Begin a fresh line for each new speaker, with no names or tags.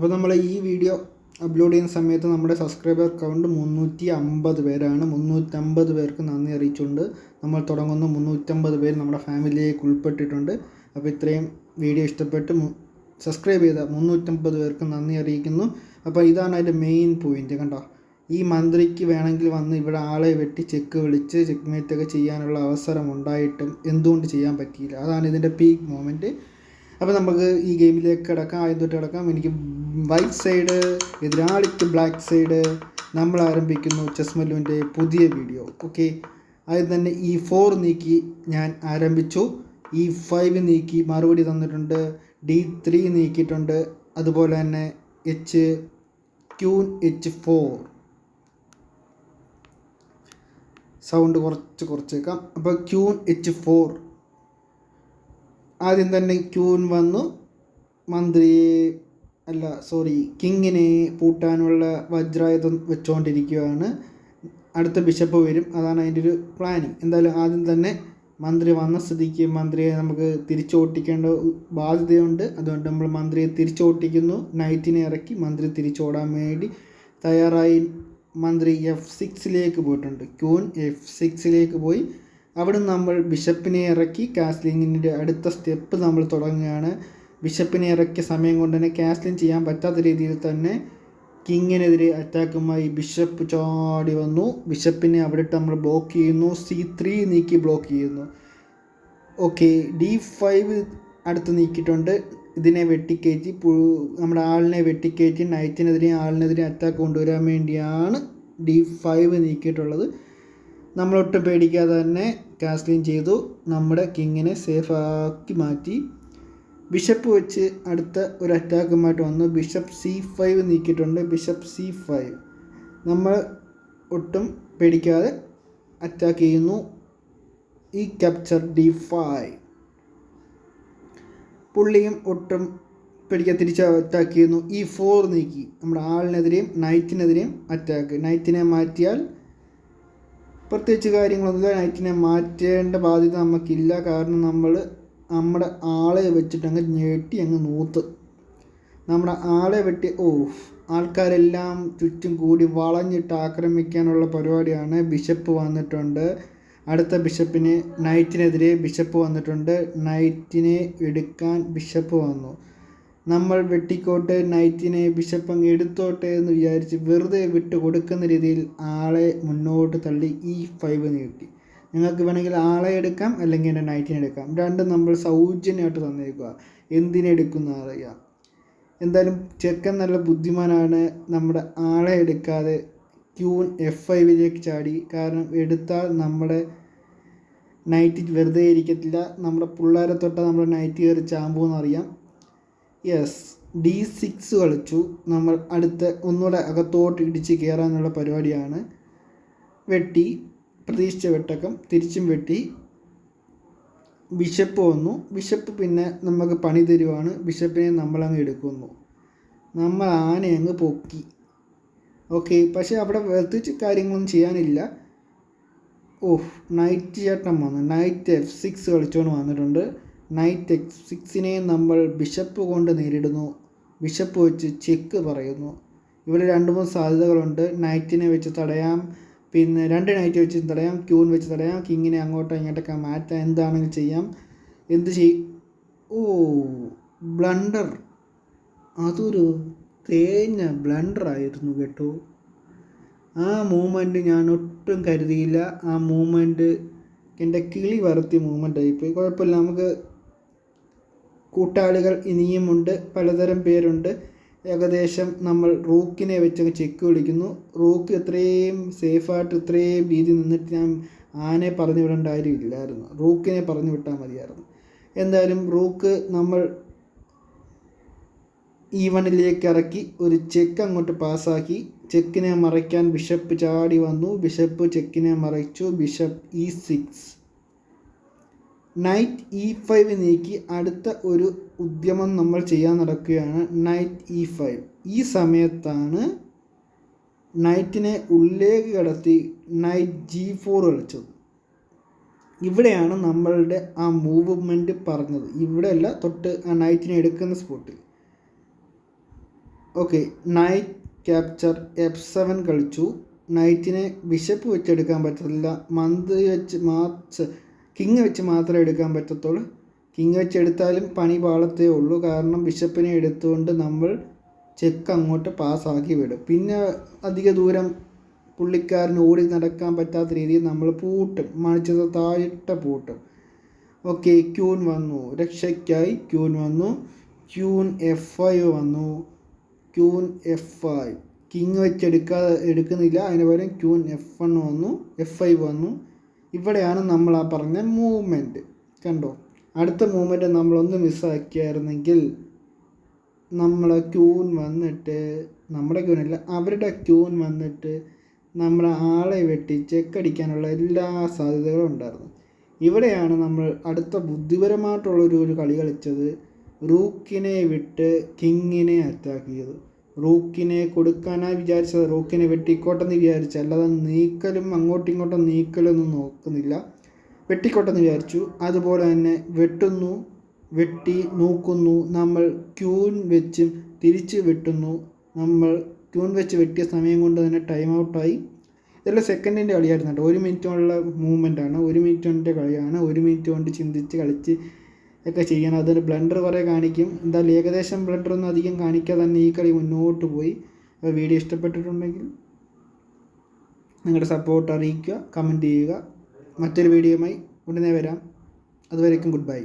അപ്പോൾ നമ്മൾ ഈ വീഡിയോ അപ്ലോഡ് ചെയ്യുന്ന സമയത്ത് നമ്മുടെ സബ്സ്ക്രൈബർ കൗണ്ട് മുന്നൂറ്റി അമ്പത് പേരാണ്. മുന്നൂറ്റമ്പത് പേർക്ക് നന്ദി അറിയിച്ചുകൊണ്ട് നമ്മൾ തുടങ്ങുന്ന മുന്നൂറ്റമ്പത് പേര് നമ്മുടെ ഫാമിലിയിലേക്ക് ഉൾപ്പെട്ടിട്ടുണ്ട്. അപ്പോൾ ഇത്രയും വീഡിയോ ഇഷ്ടപ്പെട്ട് സബ്സ്ക്രൈബ് ചെയ്ത മുന്നൂറ്റമ്പത് പേർക്ക് നന്ദി അറിയിക്കുന്നു. അപ്പോൾ ഇതാണ് അതിന്റെ മെയിൻ പോയിന്റ് കണ്ടോ? ഈ മന്ത്രിക്ക് വേണമെങ്കിൽ വന്ന് ഇവിടെ ആളെ വെട്ടി ചെക്ക് വിളിച്ച് ചെക്ക് ഒക്കെ ചെയ്യാനുള്ള അവസരം ഉണ്ടായിട്ടും എന്തുകൊണ്ട് ചെയ്യാൻ പറ്റിയില്ല? അതാണ് ഇതിന്റെ പീക്ക് മൊമെന്റ് അപ്പോൾ നമുക്ക് ഈ ഗെയിമിലേക്ക് കിടക്കാം. ആദ്യം തൊട്ട് കിടക്കാം. എനിക്ക് വൈറ്റ് സൈഡ് എതിരാളിക്ക് ബ്ലാക്ക് സൈഡ് നമ്മൾ ആരംഭിക്കുന്നു ചെസ് പുതിയ വീഡിയോ. ഓക്കെ? അതിൽ തന്നെ ഈ ഫോർ നീക്കി ഞാൻ ആരംഭിച്ചു. ഈ ഫൈവ് നീക്കി മറുപടി തന്നിട്ടുണ്ട്. ഡി ത്രീ നീക്കിയിട്ടുണ്ട്. അതുപോലെ തന്നെ H queen H four. Sound കുറച്ച് കുറച്ചേക്കാം. അപ്പോൾ ക്യൂൻ എച്ച് ഫോർ. ആദ്യം തന്നെ ക്യൂൻ വന്നു. മന്ത്രിയെ അല്ല സോറി കിങ്ങിനെ പൂട്ടാനുള്ള വജ്രായുധം വെച്ചുകൊണ്ടിരിക്കുകയാണ് അടുത്ത ബിഷപ്പ് വരും. അതാണ് അതിന്റെ ഒരു പ്ലാനിങ് എന്തായാലും ആദ്യം തന്നെ മന്ത്രി വന്ന സ്ഥിതിക്ക് മന്ത്രിയെ നമുക്ക് തിരിച്ചോട്ടിക്കേണ്ട ബാധ്യതയുണ്ട്. അതുകൊണ്ട് നമ്മൾ മന്ത്രിയെ തിരിച്ചോട്ടിക്കുന്നു. നൈറ്റിനെ ഇറക്കി മന്ത്രി തിരിച്ചോടാൻ വേണ്ടി തയ്യാറായി. മന്ത്രി എഫ് സിക്സിലേക്ക് പോയിട്ടുണ്ട്. ക്യൂൻ എഫ് സിക്സിലേക്ക് പോയി. അവിടെ നമ്മൾ ബിഷപ്പിനെ ഇറക്കി കാസ്ലിങ്ങിന്റെ അടുത്ത സ്റ്റെപ്പ് നമ്മൾ തുടങ്ങുകയാണ്. ബിഷപ്പിനെ ഇറക്കിയ സമയം കൊണ്ട് തന്നെ കാസ്ലിംഗ് ചെയ്യാൻ പറ്റാത്ത രീതിയിൽ തന്നെ കിങ്ങിനെതിരെ അറ്റാക്കുമായി ബിഷപ്പ് ചാടി വന്നു. ബിഷപ്പിനെ അവിടെട്ട് നമ്മൾ ബ്ലോക്ക് ചെയ്യുന്നു. സി ത്രീ നീക്കി ബ്ലോക്ക് ചെയ്യുന്നു. ഓക്കെ ഡി ഫൈവ് അടുത്ത് നീക്കിയിട്ടുണ്ട്. ഇതിനെ വെട്ടിക്കയറ്റി നമ്മുടെ ആളിനെ വെട്ടിക്കയറ്റി നൈറ്റിനെതിരെ ആളിനെതിരെ അറ്റാക്ക് കൊണ്ടുവരാൻ വേണ്ടിയാണ് ഡി ഫൈവ് നീക്കിയിട്ടുള്ളത്. നമ്മളൊട്ടും പേടിക്കാതെ തന്നെ കാസ്ലിൻ ചെയ്തു. നമ്മുടെ കിങ്ങിനെ സേഫാക്കി മാറ്റി. ബിഷപ്പ് വെച്ച് അടുത്ത ഒരു അറ്റാക്കുമായിട്ട് വന്നു. Bishop C five നീക്കിയിട്ടുണ്ട്. Bishop C five. നമ്മൾ ഒട്ടും പേടിക്കാതെ അറ്റാക്ക് ചെയ്യുന്നു. ഈ ക്യാപ്ചർ ഡി ഫൈവ് പുള്ളിയും ഒട്ടും പേടിക്കാൻ തിരിച്ച് അറ്റാക്ക് ചെയ്യുന്നു. ഈ ഫോർ നീക്കി. നമ്മുടെ ആളിനെതിരെയും നൈറ്റിനെതിരെയും അറ്റാക്ക് നൈറ്റിനെ മാറ്റിയാൽ പ്രത്യേകിച്ച് കാര്യങ്ങളൊന്നുമില്ല. നൈറ്റിനെ മാറ്റേണ്ട ബാധ്യത നമുക്കില്ല. കാരണം നമ്മൾ നമ്മുടെ ആളെ വെച്ചിട്ട് അങ്ങ് ഞെട്ടി അങ്ങ് നൂത്ത്. നമ്മുടെ ആളെ വെട്ടി ഓ ആൾക്കാരെല്ലാം ചുറ്റും കൂടി വളഞ്ഞിട്ട് ആക്രമിക്കാനുള്ള പരിപാടിയാണ് ബിഷപ്പ് വന്നിട്ടുണ്ട്. അടുത്ത ബിഷപ്പിന് നൈറ്റിനെതിരെ ബിഷപ്പ് വന്നിട്ടുണ്ട്. നൈറ്റിനെ എടുക്കാൻ ബിഷപ്പ് വന്നു. നമ്മൾ വെട്ടിക്കോട്ടെ നൈറ്റിനെ ബിഷപ്പ് അങ്ങ് എടുത്തോട്ടെ എന്ന് വിചാരിച്ച് വെറുതെ വിട്ട് കൊടുക്കുന്ന രീതിയിൽ ആളെ മുന്നോട്ട് തള്ളി ഈ ഫൈവ് നീട്ടി. നിങ്ങൾക്ക് വേണമെങ്കിൽ ആളെ എടുക്കാം അല്ലെങ്കിൽ എന്റെ നൈറ്റിനെ എടുക്കാം. രണ്ടും നമ്മൾ സൗജന്യമായിട്ട് തന്നേക്കുക. എന്തിനെടുക്കുന്ന അറിയാം. എന്തായാലും ചെക്കൻ നല്ല ബുദ്ധിമാനാണ്. നമ്മുടെ ആളെ എടുക്കാതെ ക്യൂൺ എഫ് ഫൈവിലേക്ക് ചാടി. കാരണം എടുത്താൽ നമ്മുടെ നൈറ്റ് വെറുതെ ഇരിക്കത്തില്ല. നമ്മുടെ പിള്ളേരെ തൊട്ടാൽ നമ്മുടെ നൈറ്റ് കയറി ചാമ്പൂന്നറിയാം യെസ് ഡി സിക്സ് കളിച്ചു. നമ്മൾ അടുത്ത ഒന്നുകൂടെ അകത്തോട്ട് ഇടിച്ച് കയറാനുള്ള പരിപാടിയാണ്. വെട്ടി. പ്രതീക്ഷിച്ച വെട്ടക്കം തിരിച്ചും വെട്ടി ബിഷപ്പ് വന്നു. ബിഷപ്പ് പിന്നെ നമുക്ക് പണി തരുവാണ്. ബിഷപ്പിനെ നമ്മളങ്ങ് എടുക്കുന്നു. നമ്മൾ ആനയെ അങ്ങ് പൊക്കി. ഓക്കെ പക്ഷേ അവിടെ പ്രത്യേകിച്ച് കാര്യങ്ങളൊന്നും ചെയ്യാനില്ല. ഓഹ് നൈറ്റ് ചേട്ടൻ വന്നു. നൈറ്റ് എഫ് സിക്സ് കളിച്ചുകൊണ്ട് വന്നിട്ടുണ്ട്. നൈറ്റ് എഫ് സിക്സിനെ നമ്മൾ ബിഷപ്പ് കൊണ്ട് നേരിടുന്നു. ബിഷപ്പ് വെച്ച് ചെക്ക് പറയുന്നു. ഇവിടെ രണ്ട് മൂന്ന് സാധ്യതകളുണ്ട്. നൈറ്റിനെ വെച്ച് തടയാം. പിന്നെ രണ്ട് നൈറ്റ് വെച്ച് തടയാം ക്യൂൺ വെച്ച് തടയാം കിങ്ങിനെ അങ്ങോട്ടോ ഇങ്ങോട്ടൊക്കെ മാറ്റാം എന്താണെങ്കിലും ചെയ്യാം. എന്ത് ചെയ് ഓ ബ്ലണ്ടർ അതൊരു തേഞ്ഞ ബ്ലണ്ടറായിരുന്നു കേട്ടോ. ആ മൂമെന്റ് ഞാൻ ഒട്ടും കരുതിയില്ല. ആ മൂമെന്റ് എന്റെ കിളി വറുത്തിയ മൂമെന്റ് ആയിപ്പോയി കുഴപ്പമില്ല നമുക്ക് കൂട്ടാളികൾ ഇനിയുമുണ്ട് പലതരം പേരുണ്ട്. ഏകദേശം നമ്മൾ റൂക്കിനെ വെച്ചൊക്കെ ചെക്ക് വിളിക്കുന്നു. റൂക്ക് ഇത്രയും സേഫായിട്ട് ഇത്രയും രീതി നിന്നിട്ട് ഞാൻ ആനെ പറഞ്ഞു വിടേണ്ട കാര്യമില്ലായിരുന്നു റൂക്കിനെ പറഞ്ഞു വിട്ടാൽ മതിയായിരുന്നു. എന്തായാലും റൂക്ക് നമ്മൾ ഈവണിലേക്ക് ഇറക്കി ഒരു ചെക്ക് അങ്ങോട്ട് പാസ്സാക്കി ചെക്കിനെ മറയ്ക്കാൻ ബിഷപ്പ് ചാടി വന്നു. ബിഷപ്പ് ചെക്കിനെ മറച്ചു. Bishop E six knight E five നീക്കി അടുത്ത ഒരു ഉദ്യമം നമ്മൾ ചെയ്യാൻ നടക്കുകയാണ് നൈറ്റ് ഇ ഫൈവ് ഈ സമയത്താണ് നൈറ്റിനെ ഉള്ളിലേക്ക് കടത്തി നൈറ്റ് ജി ഫോർ കളിച്ചത്. ഇവിടെയാണ് നമ്മളുടെ ആ മൂവ്മെന്റ് പറഞ്ഞത്. ഇവിടെയല്ല തൊട്ട് ആ നൈറ്റിനെ എടുക്കുന്ന സ്പോട്ടിൽ okay knight capture F seven കളിച്ചു. നൈറ്റിനെ ബിഷപ്പ് വെച്ചെടുക്കാൻ പറ്റത്തില്ല. മന്ത് വെച്ച് മാച്ച് കിങ് വെച്ച് മാത്രമേ എടുക്കാൻ പറ്റത്തുള്ളൂ. കിങ് വെച്ച് എടുത്താലും പണി പാളത്തേ ഉള്ളൂ. കാരണം ബിഷപ്പിനെ എടുത്തുകൊണ്ട് നമ്മൾ ചെക്ക് അങ്ങോട്ട് പാസ്സാക്കി വിടും. പിന്നെ അധിക ദൂരം പുള്ളിക്കാരന് ഓടി നടക്കാൻ പറ്റാത്ത രീതിയിൽ നമ്മൾ പൂട്ടും. മണിച്ചത് താഴിട്ട പൂട്ടും. ഓക്കെ ക്യൂൻ വന്നു. രക്ഷയ്ക്കായി ക്യൂൻ വന്നു. ക്യൂൻ എഫ് ഫൈവ് വന്നു. ക്യൂൻ എഫ് ഫൈവ് കിങ് വെച്ച് എടുക്കാതെ എടുക്കുന്നില്ല. അതിന് പകരം ക്യൂൻ എഫ് വൺ വന്നു. എഫ് ഫൈവ് വന്നു. ഇവിടെയാണ് നമ്മൾ ആ പറഞ്ഞ മൂവ്മെന്റ് കണ്ടോ? അടുത്ത മൂവ്മെന്റ് നമ്മളൊന്ന് മിസ്സാക്കിയായിരുന്നെങ്കിൽ നമ്മളെ ക്യൂൻ വന്നിട്ട് നമ്മുടെ ക്യൂനല്ല അവരുടെ ക്യൂൻ വന്നിട്ട് നമ്മളെ ആളെ വെട്ടി ചെക്കടിക്കാനുള്ള എല്ലാ സാധ്യതകളും ഉണ്ടായിരുന്നു. ഇവിടെയാണ് നമ്മൾ അടുത്ത ബുദ്ധിപരമായിട്ടുള്ളൊരു ഒരു കളി കളിച്ചത് റൂക്കിനെ വിട്ട് കിങ്ങിനെ അറ്റാക്ക് ചെയ്തു റൂക്കിനെ കൊടുക്കാനായി വിചാരിച്ചത്. റൂക്കിനെ വെട്ടിക്കോട്ടെന്ന് വിചാരിച്ചു. അല്ലാതെ നീക്കലും അങ്ങോട്ടും ഇങ്ങോട്ടും നീക്കലൊന്നും നോക്കുന്നില്ല. വെട്ടിക്കോട്ടെന്ന് വിചാരിച്ചു. അതുപോലെ തന്നെ വെട്ടുന്നു വെട്ടി നോക്കുന്നു. നമ്മൾ ക്യൂൻ വെച്ച് തിരിച്ച് വെട്ടുന്നു. നമ്മൾ ക്യൂൻ വെച്ച് വെട്ടിയ സമയം കൊണ്ട് തന്നെ ടൈം ഔട്ടായി. ഇതെല്ലാം സെക്കൻഡിന്റെ കളിയായിരുന്നു കേട്ടോ. ഒരു മിനിറ്റ് കൊണ്ടുള്ള മൂവ്മെന്റ് ആണ് ഒരു മിനിറ്റ് കൊണ്ടിന്റെ കളിയാണ്. ഒരു മിനിറ്റ് കൊണ്ട് ചിന്തിച്ച് കളിച്ച് ഒക്കെ ചെയ്യണം. അതിന് ബ്ലണ്ടർ കുറേ കാണിക്കും. എന്തായാലും ഏകദേശം ബ്ലണ്ടർ ഒന്നും അധികം കാണിക്കാതെ തന്നെ ഈ കളി മുന്നോട്ട് പോയി. അപ്പോൾ വീഡിയോ ഇഷ്ടപ്പെട്ടിട്ടുണ്ടെങ്കിൽ നിങ്ങളുടെ സപ്പോർട്ട് അറിയിക്കുക കമന്റ് ചെയ്യുക. മറ്റൊരു വീഡിയോയുമായി ഉടനെ വരാം. അതുവരേക്കും ഗുഡ് ബൈ